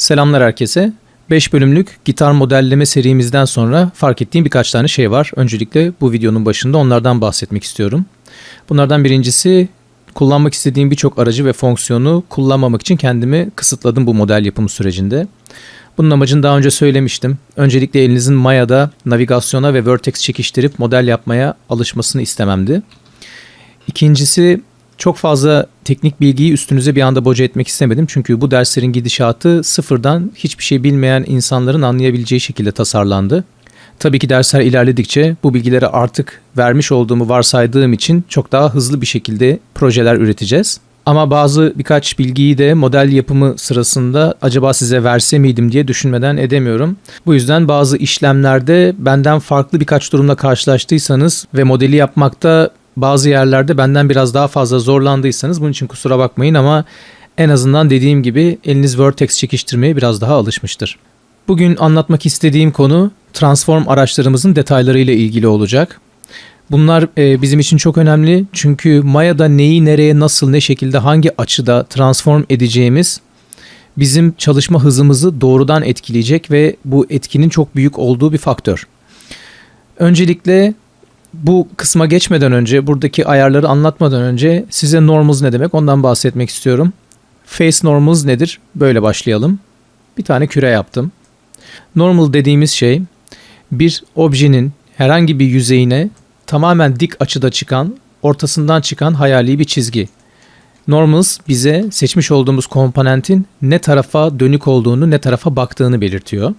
Selamlar herkese. 5 bölümlük gitar modelleme serimizden sonra fark ettiğim birkaç tane şey var. Öncelikle bu videonun başında onlardan bahsetmek istiyorum. Bunlardan birincisi kullanmak istediğim birçok aracı ve fonksiyonu kullanmamak için kendimi kısıtladım bu model yapımı sürecinde. Bunun amacını daha önce söylemiştim. Öncelikle elinizin Maya'da navigasyona ve vertex çekiştirip model yapmaya alışmasını istememdi. İkincisi çok fazla teknik bilgiyi üstünüze bir anda boca etmek istemedim. Çünkü bu derslerin gidişatı sıfırdan hiçbir şey bilmeyen insanların anlayabileceği şekilde tasarlandı. Tabii ki dersler ilerledikçe bu bilgileri artık vermiş olduğumu varsaydığım için çok daha hızlı bir şekilde projeler üreteceğiz. Ama bazı birkaç bilgiyi de model yapımı sırasında acaba size verse miydim diye düşünmeden edemiyorum. Bu yüzden bazı işlemlerde benden farklı birkaç durumla karşılaştıysanız ve modeli yapmakta bazı yerlerde benden biraz daha fazla zorlandıysanız bunun için kusura bakmayın ama en azından dediğim gibi eliniz Vertex çekiştirmeye biraz daha alışmıştır. Bugün anlatmak istediğim konu transform araçlarımızın detaylarıyla ilgili olacak. Bunlar e, bizim için çok önemli çünkü Maya'da neyi nereye nasıl ne şekilde hangi açıda transform edeceğimiz bizim çalışma hızımızı doğrudan etkileyecek ve bu etkinin çok büyük olduğu bir faktör. Öncelikle bu kısma geçmeden önce, buradaki ayarları anlatmadan önce size normals ne demek ondan bahsetmek istiyorum. Face normals nedir? Böyle başlayalım. Bir tane küre yaptım. Normal dediğimiz şey bir objenin herhangi bir yüzeyine tamamen dik açıda çıkan, ortasından çıkan hayali bir çizgi. Normals bize seçmiş olduğumuz komponentin ne tarafa dönük olduğunu, ne tarafa baktığını belirtiyor.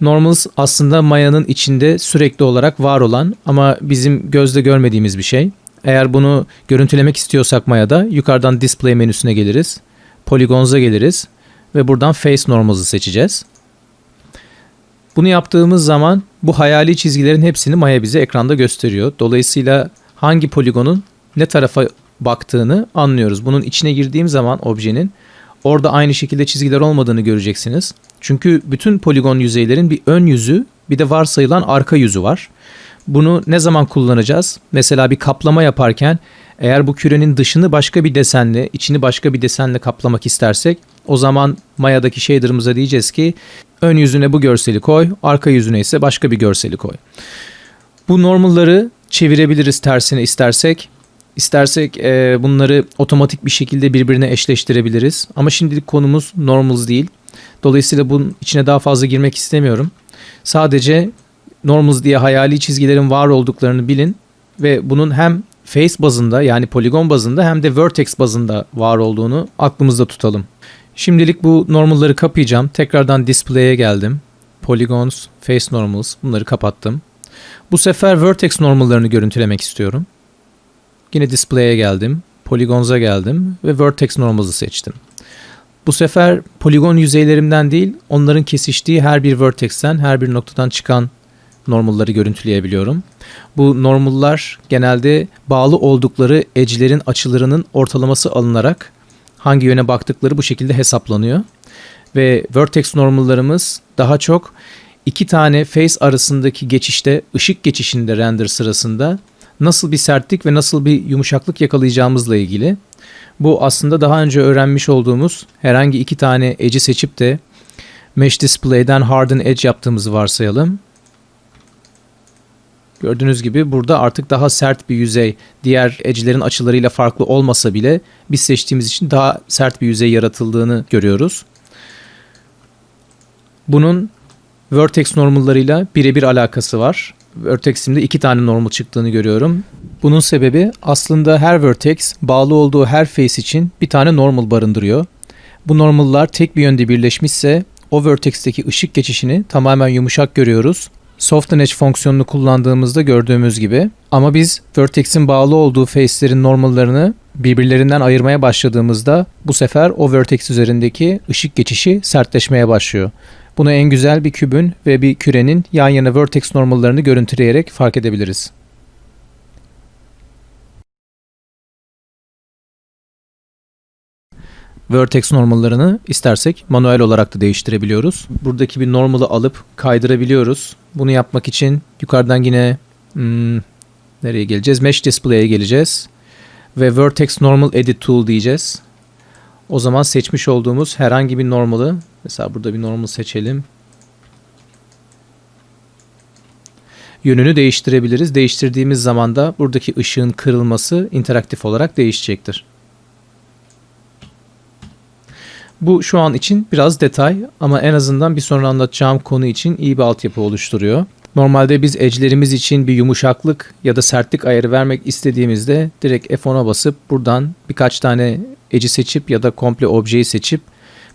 Normals aslında Maya'nın içinde sürekli olarak var olan ama bizim gözle görmediğimiz bir şey. Eğer bunu görüntülemek istiyorsak Maya'da yukarıdan Display menüsüne geliriz. Polygons'a geliriz ve buradan Face Normals'ı seçeceğiz. Bunu yaptığımız zaman bu hayali çizgilerin hepsini Maya bize ekranda gösteriyor. Dolayısıyla hangi poligonun ne tarafa baktığını anlıyoruz. Bunun içine girdiğim zaman objenin orada aynı şekilde çizgiler olmadığını göreceksiniz. Çünkü bütün poligon yüzeylerin bir ön yüzü bir de varsayılan arka yüzü var. Bunu ne zaman kullanacağız? Mesela bir kaplama yaparken eğer bu kürenin dışını başka bir desenle, içini başka bir desenle kaplamak istersek o zaman Maya'daki shader'ımıza diyeceğiz ki ön yüzüne bu görseli koy, arka yüzüne ise başka bir görseli koy. Bu normalları çevirebiliriz tersine istersek. İstersek e, bunları otomatik bir şekilde birbirine eşleştirebiliriz. Ama şimdilik konumuz normals değil. Dolayısıyla bunun içine daha fazla girmek istemiyorum. Sadece normals diye hayali çizgilerin var olduklarını bilin ve bunun hem face bazında yani poligon bazında hem de vertex bazında var olduğunu aklımızda tutalım. Şimdilik bu normalları kapayacağım. Tekrardan display'e geldim. Polygons, face normals bunları kapattım. Bu sefer vertex normallarını görüntülemek istiyorum. Yine display'e geldim. Polygons'a geldim ve vertex normals'ı seçtim. Bu sefer poligon yüzeylerimden değil, onların kesiştiği her bir vertex'ten, her bir noktadan çıkan normalları görüntüleyebiliyorum. Bu normallar genelde bağlı oldukları edge'lerin açılarının ortalaması alınarak hangi yöne baktıkları bu şekilde hesaplanıyor. Ve vertex normallarımız daha çok iki tane face arasındaki geçişte, ışık geçişinde render sırasında nasıl bir sertlik ve nasıl bir yumuşaklık yakalayacağımızla ilgili. Bu aslında daha önce öğrenmiş olduğumuz herhangi iki tane edge'i seçip de Mesh Display'den Harden Edge yaptığımızı varsayalım. Gördüğünüz gibi burada artık daha sert bir yüzey diğer edge'lerin açılarıyla farklı olmasa bile biz seçtiğimiz için daha sert bir yüzey yaratıldığını görüyoruz. Bunun vertex normallarıyla birebir alakası var. Vertex'imde iki tane normal çıktığını görüyorum. Bunun sebebi aslında her vertex bağlı olduğu her face için bir tane normal barındırıyor. Bu normallar tek bir yönde birleşmişse o vertex'teki ışık geçişini tamamen yumuşak görüyoruz. Soften Edge fonksiyonunu kullandığımızda gördüğümüz gibi ama biz vertex'in bağlı olduğu face'lerin normallarını birbirlerinden ayırmaya başladığımızda bu sefer o vertex üzerindeki ışık geçişi sertleşmeye başlıyor. Bunu en güzel bir kübün ve bir kürenin yan yana vertex normallarını görüntüleyerek fark edebiliriz. Vertex normallarını istersek manuel olarak da değiştirebiliyoruz. Buradaki bir normalı alıp kaydırabiliyoruz. Bunu yapmak için yukarıdan yine hmm, nereye geleceğiz? Mesh Display'e geleceğiz. Ve Vertex Normal Edit Tool diyeceğiz. O zaman seçmiş olduğumuz herhangi bir normalı Mesela burada bir normal seçelim. Yönünü değiştirebiliriz. Değiştirdiğimiz zaman da buradaki ışığın kırılması interaktif olarak değişecektir. Bu şu an için biraz detay ama en azından bir sonra anlatacağım konu için iyi bir altyapı oluşturuyor. Normalde biz edge'lerimiz için bir yumuşaklık ya da sertlik ayarı vermek istediğimizde direkt F10'a basıp buradan birkaç tane edge'i seçip ya da komple objeyi seçip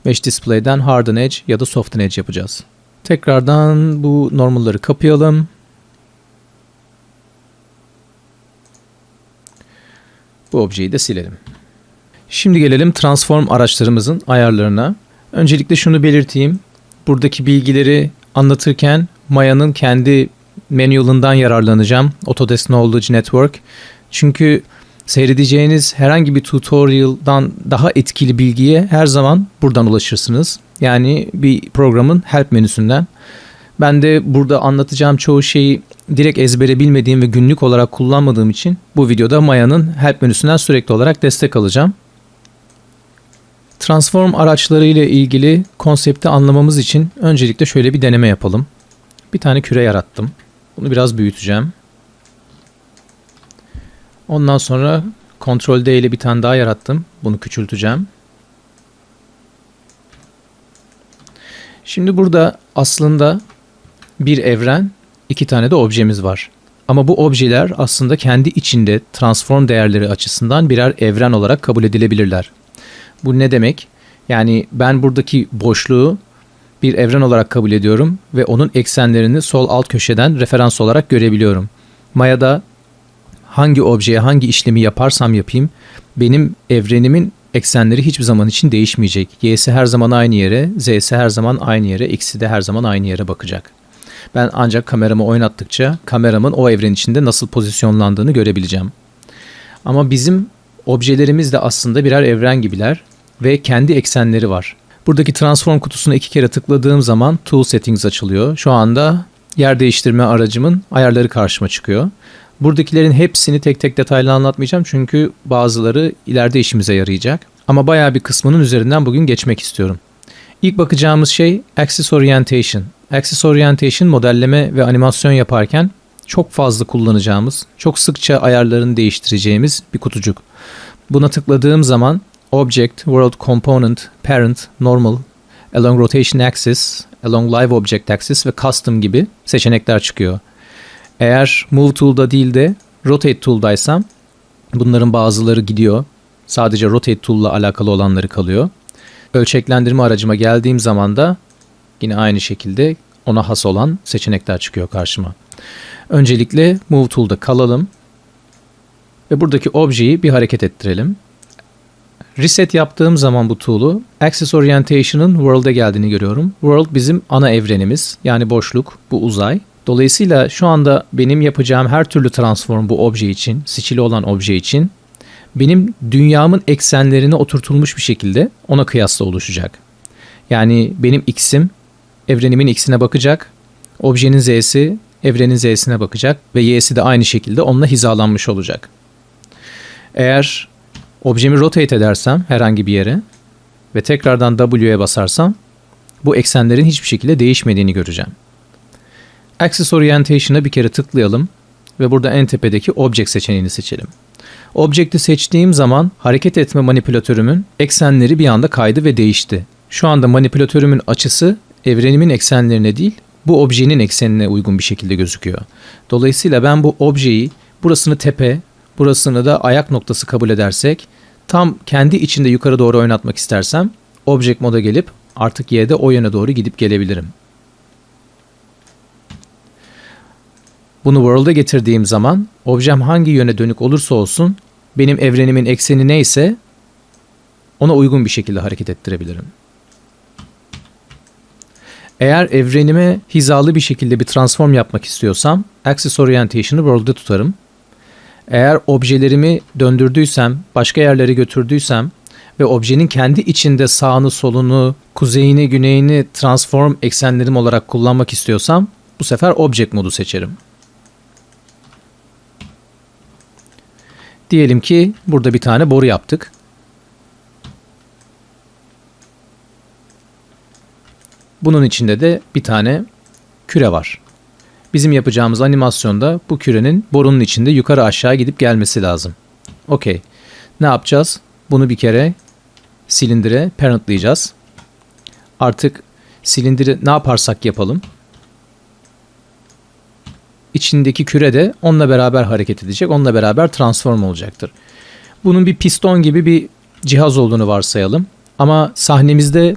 Mesh Display'den Harden Edge ya da Soften Edge yapacağız. Tekrardan bu normalları kapayalım. Bu objeyi de silelim. Şimdi gelelim transform araçlarımızın ayarlarına. Öncelikle şunu belirteyim. Buradaki bilgileri anlatırken Maya'nın kendi manual'ından yararlanacağım. Autodesk Knowledge Network. Çünkü seyredeceğiniz herhangi bir tutorial'dan daha etkili bilgiye her zaman buradan ulaşırsınız. Yani bir programın help menüsünden. Ben de burada anlatacağım çoğu şeyi direkt ezbere bilmediğim ve günlük olarak kullanmadığım için bu videoda Maya'nın help menüsünden sürekli olarak destek alacağım. Transform araçları ile ilgili konsepti anlamamız için öncelikle şöyle bir deneme yapalım. Bir tane küre yarattım. Bunu biraz büyüteceğim. Ondan sonra Ctrl D ile bir tane daha yarattım. Bunu küçülteceğim. Şimdi burada aslında bir evren, iki tane de objemiz var. Ama bu objeler aslında kendi içinde transform değerleri açısından birer evren olarak kabul edilebilirler. Bu ne demek? Yani ben buradaki boşluğu bir evren olarak kabul ediyorum ve onun eksenlerini sol alt köşeden referans olarak görebiliyorum. Maya'da hangi objeye hangi işlemi yaparsam yapayım benim evrenimin eksenleri hiçbir zaman için değişmeyecek. Y'si her zaman aynı yere, Z'si her zaman aynı yere, X'i de her zaman aynı yere bakacak. Ben ancak kameramı oynattıkça kameramın o evren içinde nasıl pozisyonlandığını görebileceğim. Ama bizim objelerimiz de aslında birer evren gibiler ve kendi eksenleri var. Buradaki transform kutusuna iki kere tıkladığım zaman Tool Settings açılıyor. Şu anda yer değiştirme aracımın ayarları karşıma çıkıyor. Buradakilerin hepsini tek tek detaylı anlatmayacağım çünkü bazıları ileride işimize yarayacak. Ama bayağı bir kısmının üzerinden bugün geçmek istiyorum. İlk bakacağımız şey Axis Orientation. Axis Orientation modelleme ve animasyon yaparken çok fazla kullanacağımız, çok sıkça ayarlarını değiştireceğimiz bir kutucuk. Buna tıkladığım zaman Object, World Component, Parent, Normal, Along Rotation Axis, Along Live Object Axis ve Custom gibi seçenekler çıkıyor. Eğer Move Tool'da değil de Rotate Tool'daysam bunların bazıları gidiyor. Sadece Rotate Tool'la alakalı olanları kalıyor. Ölçeklendirme aracıma geldiğim zaman da yine aynı şekilde ona has olan seçenekler çıkıyor karşıma. Öncelikle Move Tool'da kalalım ve buradaki objeyi bir hareket ettirelim. Reset yaptığım zaman bu tool'u Axis Orientation'ın World'e geldiğini görüyorum. World bizim ana evrenimiz yani boşluk, bu uzay. Dolayısıyla şu anda benim yapacağım her türlü transform bu obje için, seçili olan obje için benim dünyamın eksenlerine oturtulmuş bir şekilde ona kıyasla oluşacak. Yani benim x'im evrenimin x'ine bakacak, objenin z'si evrenin z'sine bakacak ve y'si de aynı şekilde onunla hizalanmış olacak. Eğer objemi rotate edersem herhangi bir yere ve tekrardan W'ye basarsam bu eksenlerin hiçbir şekilde değişmediğini göreceğim. Axis Orientation'a bir kere tıklayalım ve burada en tepedeki Object seçeneğini seçelim. Object'i seçtiğim zaman hareket etme manipülatörümün eksenleri bir anda kaydı ve değişti. Şu anda manipülatörümün açısı evrenimin eksenlerine değil, bu objenin eksenine uygun bir şekilde gözüküyor. Dolayısıyla ben bu objeyi burasını tepe, burasını da ayak noktası kabul edersek tam kendi içinde yukarı doğru oynatmak istersem Object moda gelip artık Y'de o yöne doğru gidip gelebilirim. Bunu world'a getirdiğim zaman objem hangi yöne dönük olursa olsun benim evrenimin ekseni neyse ona uygun bir şekilde hareket ettirebilirim. Eğer evrenime hizalı bir şekilde bir transform yapmak istiyorsam Axis Orientation'ı World'da tutarım. Eğer objelerimi döndürdüysem, başka yerlere götürdüysem ve objenin kendi içinde sağını, solunu, kuzeyini, güneyini transform eksenlerim olarak kullanmak istiyorsam bu sefer Object modu seçerim. Diyelim ki burada bir tane boru yaptık. Bunun içinde de bir tane küre var. Bizim yapacağımız animasyonda bu kürenin borunun içinde yukarı aşağı gidip gelmesi lazım. Okey. Ne yapacağız? Bunu bir kere silindire parentlayacağız. Artık silindiri ne yaparsak yapalım. İçindeki küre de onunla beraber hareket edecek. Onunla beraber transform olacaktır. Bunun bir piston gibi bir cihaz olduğunu varsayalım. Ama sahnemizde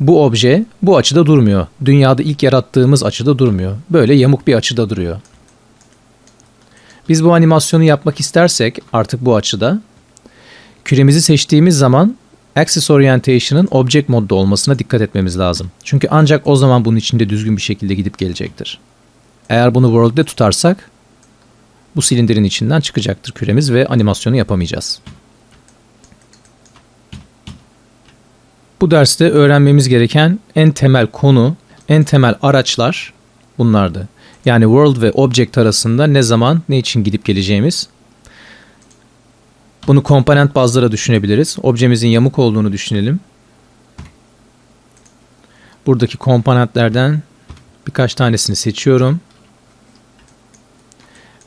bu obje bu açıda durmuyor. Dünyada ilk yarattığımız açıda durmuyor. Böyle yamuk bir açıda duruyor. Biz bu animasyonu yapmak istersek artık bu açıda küremizi seçtiğimiz zaman Axis Orientation'ın Object modda olmasına dikkat etmemiz lazım. Çünkü ancak o zaman bunun içinde düzgün bir şekilde gidip gelecektir. Eğer bunu World'de tutarsak bu silindirin içinden çıkacaktır küremiz ve animasyonu yapamayacağız. Bu derste öğrenmemiz gereken en temel konu, en temel araçlar bunlardı. Yani world ve object arasında ne zaman, ne için gidip geleceğimiz. Bunu komponent bazlara düşünebiliriz. Objemizin yamuk olduğunu düşünelim. Buradaki komponentlerden birkaç tanesini seçiyorum.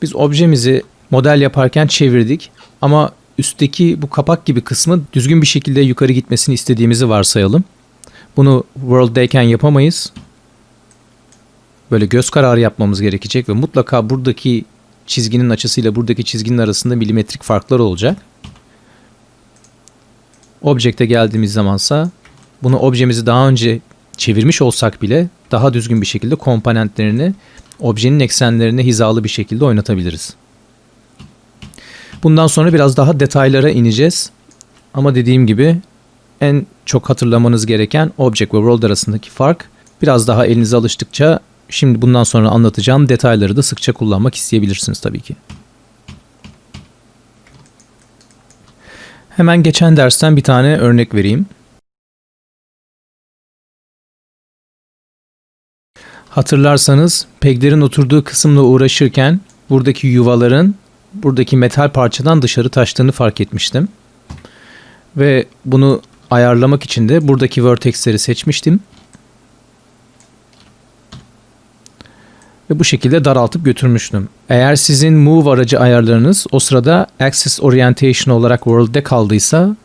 Biz objemizi model yaparken çevirdik ama üstteki bu kapak gibi kısmı düzgün bir şekilde yukarı gitmesini istediğimizi varsayalım. Bunu World'dayken yapamayız. Böyle göz kararı yapmamız gerekecek ve mutlaka buradaki çizginin açısıyla buradaki çizginin arasında milimetrik farklar olacak. Object'e geldiğimiz zamansa bunu objemizi daha önce çevirmiş olsak bile daha düzgün bir şekilde komponentlerini objenin eksenlerine hizalı bir şekilde oynatabiliriz. Bundan sonra biraz daha detaylara ineceğiz. Ama dediğim gibi en çok hatırlamanız gereken object ve world arasındaki fark biraz daha elinize alıştıkça şimdi bundan sonra anlatacağım detayları da sıkça kullanmak isteyebilirsiniz tabii ki. Hemen geçen dersten bir tane örnek vereyim. Hatırlarsanız peglerin oturduğu kısımla uğraşırken buradaki yuvaların buradaki metal parçadan dışarı taştığını fark etmiştim. Ve bunu ayarlamak için de buradaki vertexleri seçmiştim. Ve bu şekilde daraltıp götürmüştüm. Eğer sizin move aracı ayarlarınız o sırada axis orientation olarak world'de kaldıysa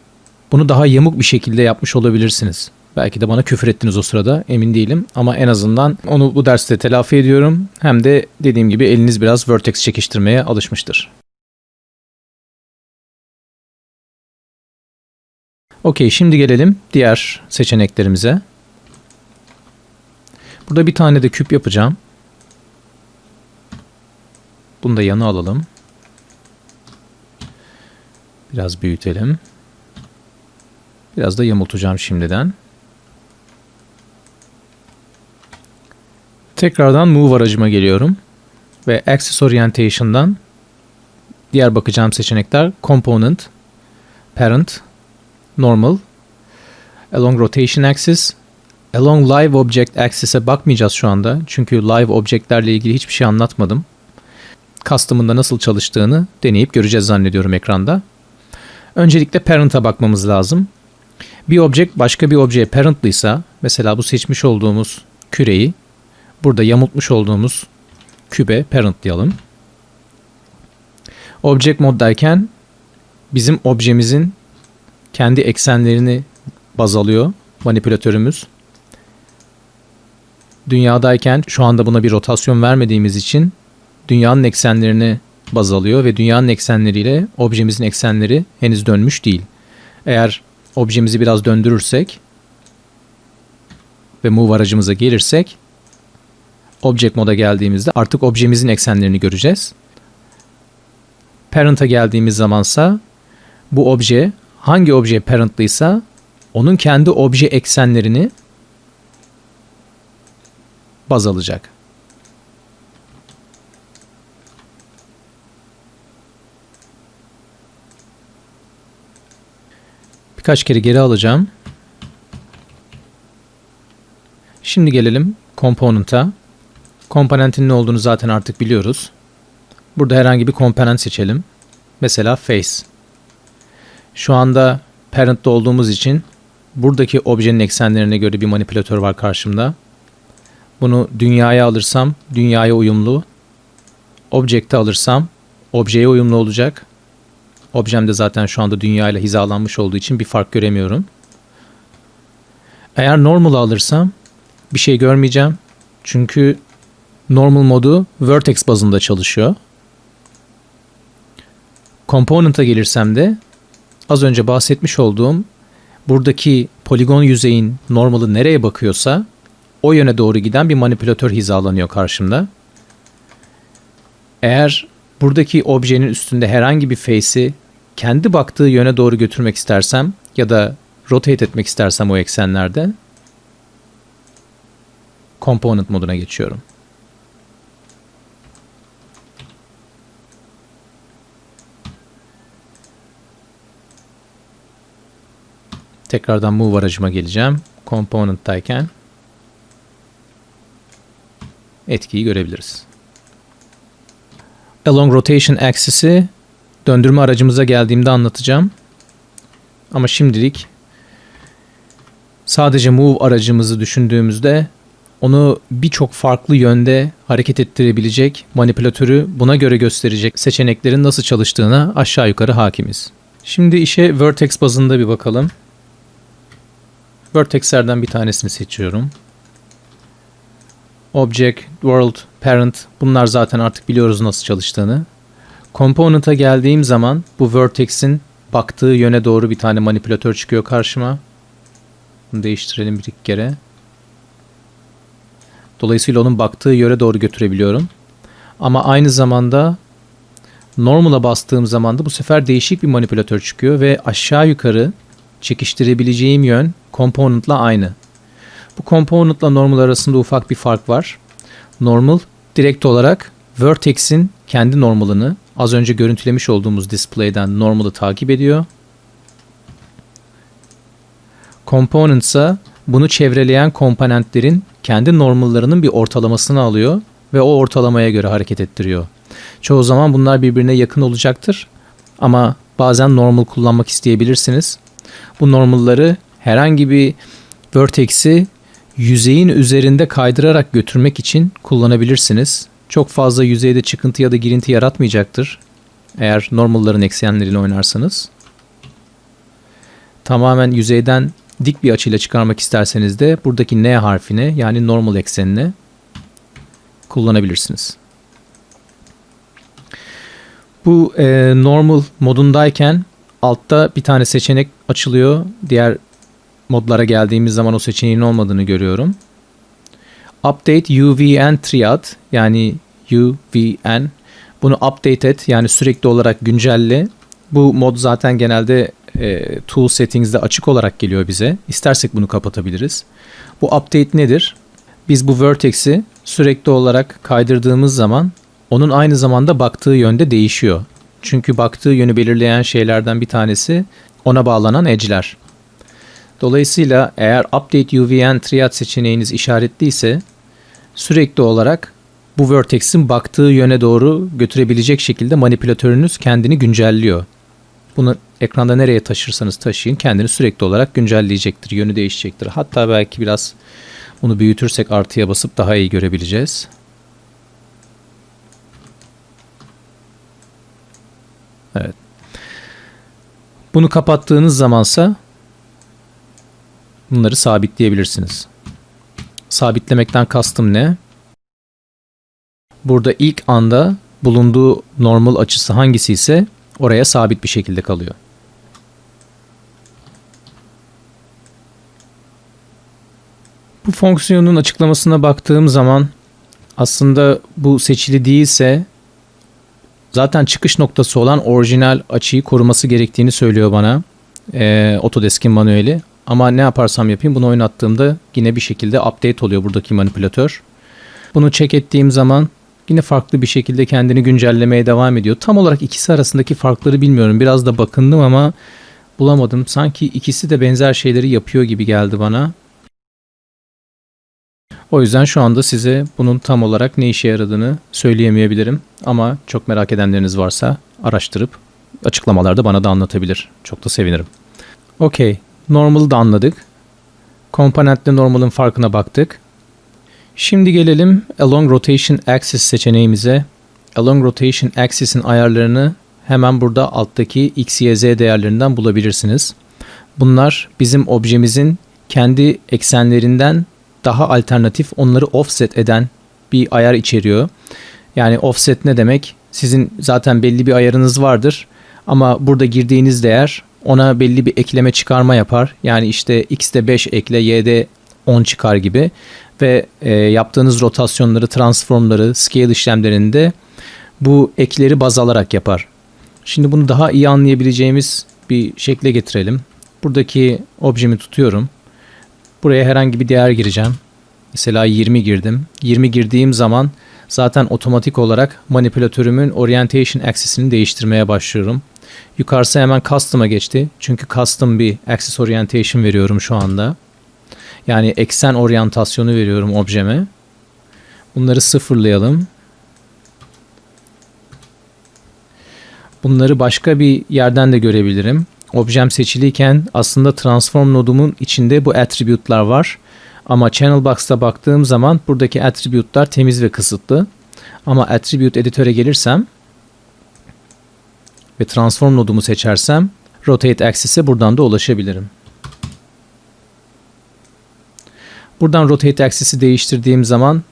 bunu daha yamuk bir şekilde yapmış olabilirsiniz. Belki de bana küfür ettiniz o sırada emin değilim ama en azından onu bu derste telafi ediyorum. Hem de dediğim gibi eliniz biraz vertex çekiştirmeye alışmıştır. Okey şimdi gelelim diğer seçeneklerimize. Burada bir tane de küp yapacağım. Bunu da yana alalım. Biraz büyütelim. Biraz da yamultacağım şimdiden. Tekrardan Move aracıma geliyorum. Ve Axis Orientation'dan diğer bakacağım seçenekler Component, Parent, Normal, Along Rotation Axis, Along Live Object Axis'e bakmayacağız şu anda. Çünkü live objektlerle ilgili hiçbir şey anlatmadım. Custom'ın nasıl çalıştığını deneyip göreceğiz zannediyorum ekranda. Öncelikle Parent'a bakmamız lazım. Bir object başka bir objeye parentlıysa, mesela bu seçmiş olduğumuz küreyi burada yamultmuş olduğumuz kübe parentlayalım. Object moddayken bizim objemizin kendi eksenlerini baz alıyor manipülatörümüz. Dünyadayken şu anda buna bir rotasyon vermediğimiz için dünyanın eksenlerini baz alıyor ve dünyanın eksenleriyle objemizin eksenleri henüz dönmüş değil. Eğer objemizi biraz döndürürsek ve move aracımıza gelirsek object moda geldiğimizde artık objemizin eksenlerini göreceğiz. Parent'a geldiğimiz zamansa bu obje hangi obje parentlıysa onun kendi obje eksenlerini baz alacak. Birkaç kere geri alacağım. Şimdi gelelim component'a. Komponentin ne olduğunu zaten artık biliyoruz. Burada herhangi bir komponent seçelim. Mesela face. Şu anda parent'ta olduğumuz için buradaki objenin eksenlerine göre bir manipülatör var karşımda. Bunu dünyaya alırsam dünyaya uyumlu. Object'e alırsam objeye uyumlu olacak. Objem de zaten şu anda dünya ile hizalanmış olduğu için bir fark göremiyorum. Eğer normal'ı alırsam bir şey görmeyeceğim. Çünkü normal modu vertex bazında çalışıyor. Component'a gelirsem de az önce bahsetmiş olduğum buradaki poligon yüzeyin normalı nereye bakıyorsa o yöne doğru giden bir manipülatör hizalanıyor karşımda. Eğer buradaki objenin üstünde herhangi bir face'i kendi baktığı yöne doğru götürmek istersem ya da rotate etmek istersem o eksenlerde component moduna geçiyorum. Tekrardan move aracıma geleceğim. Component'tayken etkiyi görebiliriz. Along rotation axis'i döndürme aracımıza geldiğimde anlatacağım. Ama şimdilik sadece move aracımızı düşündüğümüzde onu birçok farklı yönde hareket ettirebilecek manipülatörü buna göre gösterecek seçeneklerin nasıl çalıştığına aşağı yukarı hakimiz. Şimdi işe vertex bazında bir bakalım. Vertex'lerden bir tanesini seçiyorum. Object, World, Parent bunlar zaten artık biliyoruz nasıl çalıştığını. Component'a geldiğim zaman bu vertex'in baktığı yöne doğru bir tane manipülatör çıkıyor karşıma. Bunu değiştirelim bir iki kere. Dolayısıyla onun baktığı yöre doğru götürebiliyorum. Ama aynı zamanda normal'a bastığım zaman da bu sefer değişik bir manipülatör çıkıyor ve aşağı yukarı çekiştirebileceğim yön component'la aynı. Bu component'la normal arasında ufak bir fark var. Normal direkt olarak vertex'in kendi normalını az önce görüntülemiş olduğumuz display'den normal'ı takip ediyor. Component ise bunu çevreleyen komponentlerin kendi normallarının bir ortalamasını alıyor ve o ortalamaya göre hareket ettiriyor. Çoğu zaman bunlar birbirine yakın olacaktır ama bazen normal kullanmak isteyebilirsiniz. Bu normalları herhangi bir vertex'i yüzeyin üzerinde kaydırarak götürmek için kullanabilirsiniz. Çok fazla yüzeyde çıkıntı ya da girinti yaratmayacaktır. Eğer normalların eksenleriyle oynarsanız. Tamamen yüzeyden dik bir açıyla çıkarmak isterseniz de buradaki N harfini yani normal eksenini kullanabilirsiniz. Bu e, normal modundayken altta bir tane seçenek açılıyor. Diğer modlara geldiğimiz zaman o seçeneğin olmadığını görüyorum. Update UVN Triad yani UVN bunu update et yani sürekli olarak güncelle. Bu mod zaten genelde e, tool settings'de açık olarak geliyor bize. İstersek bunu kapatabiliriz. Bu update nedir? Biz bu vertex'i sürekli olarak kaydırdığımız zaman onun aynı zamanda baktığı yönde değişiyor. Çünkü baktığı yönü belirleyen şeylerden bir tanesi ona bağlanan edge'ler. Dolayısıyla eğer Update UVN Triad seçeneğiniz işaretliyse sürekli olarak bu vertex'in baktığı yöne doğru götürebilecek şekilde manipülatörünüz kendini güncelliyor. Bunu ekranda nereye taşırsanız taşıyın kendini sürekli olarak güncelleyecektir, yönü değişecektir. Hatta belki biraz bunu büyütürsek artıya basıp daha iyi görebileceğiz. Evet. Bunu kapattığınız zamansa bunları sabitleyebilirsiniz. Sabitlemekten kastım ne? Burada ilk anda bulunduğu normal açısı hangisi ise oraya sabit bir şekilde kalıyor. Bu fonksiyonun açıklamasına baktığım zaman aslında bu seçili değilse zaten çıkış noktası olan orijinal açıyı koruması gerektiğini söylüyor bana e, Autodesk'in manueli. Ama ne yaparsam yapayım bunu oynattığımda yine bir şekilde update oluyor buradaki manipülatör. Bunu check ettiğim zaman yine farklı bir şekilde kendini güncellemeye devam ediyor. Tam olarak ikisi arasındaki farkları bilmiyorum. Biraz da bakındım ama bulamadım. Sanki ikisi de benzer şeyleri yapıyor gibi geldi bana. O yüzden şu anda size bunun tam olarak ne işe yaradığını söyleyemeyebilirim. Ama çok merak edenleriniz varsa araştırıp açıklamalarda bana da anlatabilir. Çok da sevinirim. Okey. Normal'ı da anladık. Komponentle normal'ın farkına baktık. Şimdi gelelim Along Rotation Axis seçeneğimize. Along Rotation Axis'in ayarlarını hemen burada alttaki X, Y, Z değerlerinden bulabilirsiniz. Bunlar bizim objemizin kendi eksenlerinden daha alternatif onları offset eden bir ayar içeriyor. Yani offset ne demek? Sizin zaten belli bir ayarınız vardır ama burada girdiğiniz değer ona belli bir ekleme çıkarma yapar. Yani işte x'de 5 ekle, y'de 10 çıkar gibi ve e, yaptığınız rotasyonları, transformları, scale işlemlerinde bu ekleri baz alarak yapar. Şimdi bunu daha iyi anlayabileceğimiz bir şekle getirelim. Buradaki objemi tutuyorum. Buraya herhangi bir değer gireceğim. Mesela 20 girdim. 20 girdiğim zaman zaten otomatik olarak manipülatörümün orientation axis'ini değiştirmeye başlıyorum. Yukarısı hemen custom'a geçti. Çünkü custom bir axis orientation veriyorum şu anda. Yani eksen oryantasyonu veriyorum objeme. Bunları sıfırlayalım. Bunları başka bir yerden de görebilirim. Objem seçiliyken aslında transform nodumun içinde bu attribute'lar var. Ama Channel Box'ta baktığım zaman buradaki attribute'lar temiz ve kısıtlı. Ama attribute editöre gelirsem ve transform nodumu seçersem rotate axis'e buradan da ulaşabilirim. Buradan rotate axis'i değiştirdiğim zaman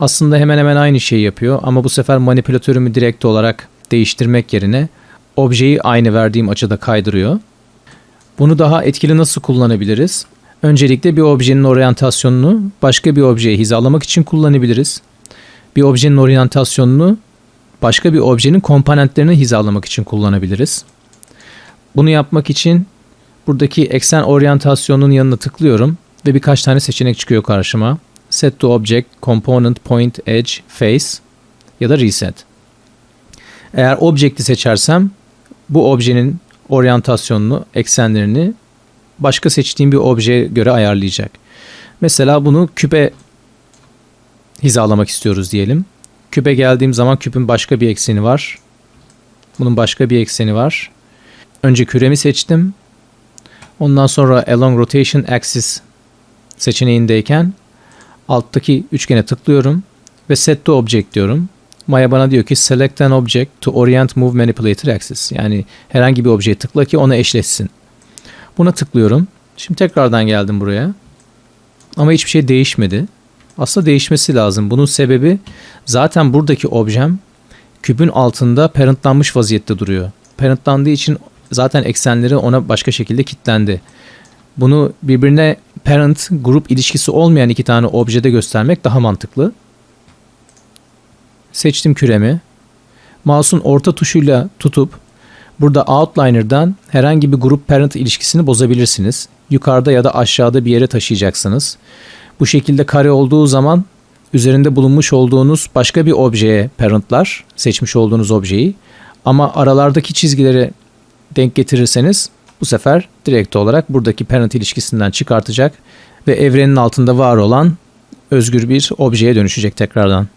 aslında hemen hemen aynı şeyi yapıyor ama bu sefer manipülatörümü direkt olarak değiştirmek yerine objeyi aynı verdiğim açıda kaydırıyor. Bunu daha etkili nasıl kullanabiliriz? Öncelikle bir objenin oryantasyonunu başka bir objeye hizalamak için kullanabiliriz. Bir objenin oryantasyonunu başka bir objenin komponentlerini hizalamak için kullanabiliriz. Bunu yapmak için buradaki eksen oryantasyonunun yanına tıklıyorum ve birkaç tane seçenek çıkıyor karşıma. Set to Object, Component, Point, Edge, Face ya da Reset. Eğer Object'i seçersem bu objenin oryantasyonunu, eksenlerini başka seçtiğim bir objeye göre ayarlayacak. Mesela bunu küpe hizalamak istiyoruz diyelim. Küpe geldiğim zaman küpün başka bir ekseni var. Bunun başka bir ekseni var. Önce küremi seçtim. Ondan sonra along rotation axis seçeneğindeyken alttaki üçgene tıklıyorum ve set to object diyorum. Maya bana diyor ki select an object to orient move manipulator axis. Yani herhangi bir objeye tıkla ki ona eşleşsin. Buna tıklıyorum. Şimdi tekrardan geldim buraya. Ama hiçbir şey değişmedi. Aslında değişmesi lazım. Bunun sebebi zaten buradaki objem küpün altında parentlanmış vaziyette duruyor. Parentlandığı için zaten eksenleri ona başka şekilde kilitlendi. Bunu birbirine parent grup ilişkisi olmayan iki tane objede göstermek daha mantıklı. Seçtim küremi. Mouse'un orta tuşuyla tutup burada outliner'dan herhangi bir grup parent ilişkisini bozabilirsiniz. Yukarıda ya da aşağıda bir yere taşıyacaksınız. Bu şekilde kare olduğu zaman üzerinde bulunmuş olduğunuz başka bir objeye parentlar, seçmiş olduğunuz objeyi. Ama aralardaki çizgileri denk getirirseniz bu sefer direkt olarak buradaki parent ilişkisinden çıkartacak ve evrenin altında var olan özgür bir objeye dönüşecek tekrardan.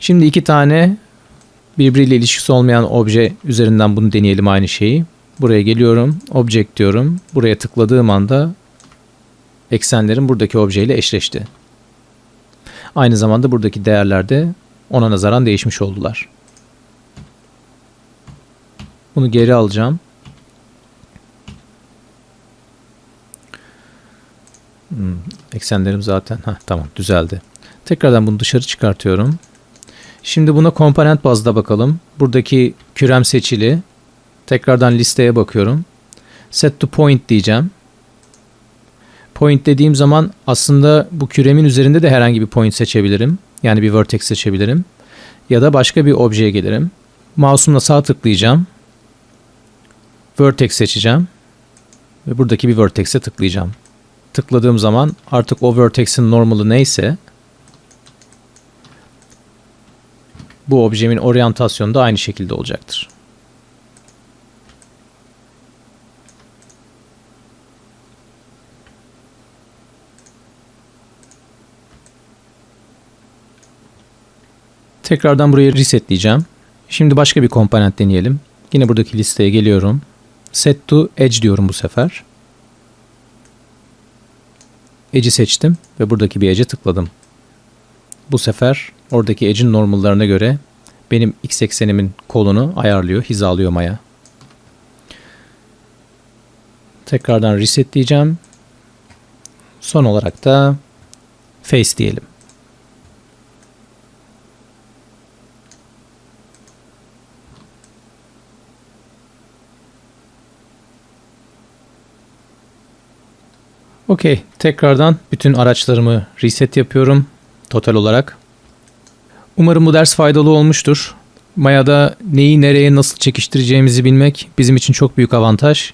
Şimdi iki tane birbiriyle ilişkisi olmayan obje üzerinden bunu deneyelim aynı şeyi. Buraya geliyorum, object diyorum. Buraya tıkladığım anda eksenlerin buradaki objeyle eşleşti. Aynı zamanda buradaki değerler de ona nazaran değişmiş oldular. Bunu geri alacağım. Hmm, eksenlerim zaten ha tamam düzeldi. Tekrardan bunu dışarı çıkartıyorum. Şimdi buna komponent bazda bakalım. Buradaki kürem seçili. Tekrardan listeye bakıyorum. Set to point diyeceğim. Point dediğim zaman aslında bu küremin üzerinde de herhangi bir point seçebilirim. Yani bir vertex seçebilirim. Ya da başka bir objeye gelirim. Mouse'umla sağ tıklayacağım. Vertex seçeceğim. Ve buradaki bir vertex'e tıklayacağım. Tıkladığım zaman artık o vertex'in normalı neyse bu objemin oryantasyonu da aynı şekilde olacaktır. Tekrardan burayı resetleyeceğim. Şimdi başka bir komponent deneyelim. Yine buradaki listeye geliyorum. Set to Edge diyorum bu sefer. edge'i seçtim ve buradaki bir edge'e tıkladım. Bu sefer oradaki edge'in normallarına göre benim x eksenimin kolunu ayarlıyor, hizalıyor Maya. Tekrardan resetleyeceğim. Son olarak da face diyelim. Okey. Tekrardan bütün araçlarımı reset yapıyorum. Total olarak. Umarım bu ders faydalı olmuştur. Maya'da neyi nereye nasıl çekiştireceğimizi bilmek bizim için çok büyük avantaj.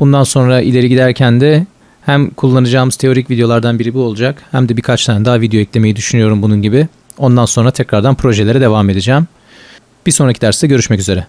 Bundan sonra ileri giderken de hem kullanacağımız teorik videolardan biri bu olacak hem de birkaç tane daha video eklemeyi düşünüyorum bunun gibi. Ondan sonra tekrardan projelere devam edeceğim. Bir sonraki derste görüşmek üzere.